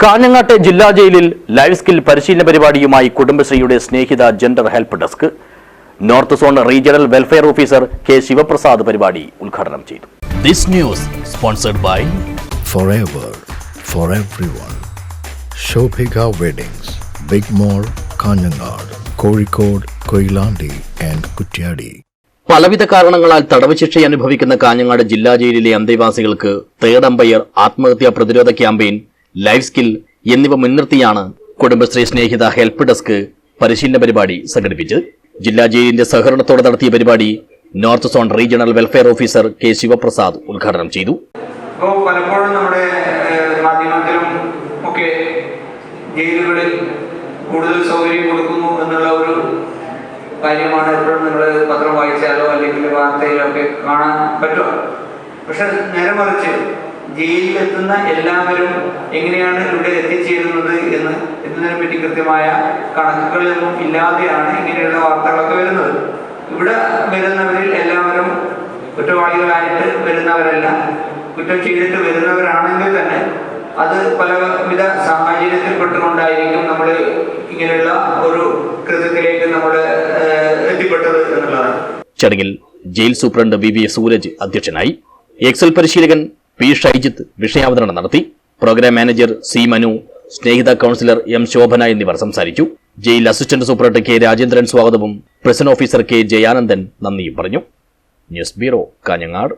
കാഞ്ഞങ്ങാട്ടെ ജില്ലാ ജയിലിൽ life skill പരിശീലന പരിപാടിയുമായി കുടുംബശ്രീയുടെ Snehitha gender help desk north zone regional welfare officer K Sivaprasad പരിപാടി ഉദ്ഘാടനം ചെയ്തു this news sponsored by forever for everyone. Shobhika Weddings, Big Mall, Kanyanad, Kozhikode, Koilandi and Kutyadi. പലവിധ കാരണങ്ങളാൽ തടവ് ശിക്ഷ അനുഭവിക്കുന്ന കാഞ്ഞങ്ങാട് ജില്ലാ ജയിലിലെ അന്തേവാസികൾക്ക് തേർഡ് അമ്പയർ ആത്മഹത്യാ പ്രതിരോധ ക്യാമ്പയിൻ ലൈഫ് സ്കിൽ എന്നിവ മുൻനിർത്തിയാണ് കുടുംബശ്രീ സ്നേഹിത ഹെൽപ്പ് ഡെസ്ക് പരിശീലന പരിപാടി സംഘടിപ്പിച്ചത്. ജില്ലാ ജയിലിന്റെ സഹകരണത്തോടെ നടത്തിയ പരിപാടി north zone regional welfare officer K Sivaprasad ഉദ്ഘാടനം ചെയ്തു. പലപ്പോഴും നമ്മുടെ മാധ്യമത്തിലും ഒക്കെ ജയിലുകളിൽ കൂടുതൽ സൗകര്യം കൊടുക്കുന്നു എന്നുള്ള ഒരു കാര്യമാണ് എപ്പോഴും നിങ്ങൾ പത്രം വായിച്ചാലോ അല്ലെങ്കിൽ വാർത്തയിലോ ഒക്കെ കാണാൻ പറ്റുക. പക്ഷെ നേരെ മറിച്ച് ജയിലിലെത്തുന്ന എല്ലാവരും എങ്ങനെയാണ് ഇവിടെ എത്തിച്ചേരുന്നത് എന്ന് എന്നതിനെ പറ്റി കൃത്യമായ കണക്കുകളൊന്നും ഇല്ലാതെയാണ് ഇങ്ങനെയുള്ള വാർത്തകളൊക്കെ വരുന്നത്. ഇവിടെ വരുന്നവരിൽ എല്ലാവരും കുറ്റവാളികളായിട്ട് വരുന്നവരല്ല. കുറ്റം ചെയ്തിട്ട് വരുന്നവരാണെങ്കിൽ തന്നെ അത് പലവിധ സാഹചര്യത്തിൽപ്പെട്ടുകൊണ്ടായിരിക്കും നമ്മൾ ഇങ്ങനെയുള്ള ഒരു കൃത്യത്തിലേക്ക് നമ്മൾ എത്തിപ്പെട്ടത് എന്നുള്ളതാണ്. ചടങ്ങിൽ jail superintendent V V Suraj അധ്യക്ഷനായി. എക്സൽ പരിശീലകൻ പി ഷൈജിത്ത് വിഷയാവതരണം നടത്തി. Programme manager C Manu Snehitha counsellor M Shobhana എന്നിവർ സംസാരിച്ചു. Jail assistant superintendent K Rajendran സ്വാഗതവും. പ്രിസൺ ഓഫീസർ കെ ജയാനന്ദൻ നന്ദിയും പറഞ്ഞു. News bureau Kanhangad.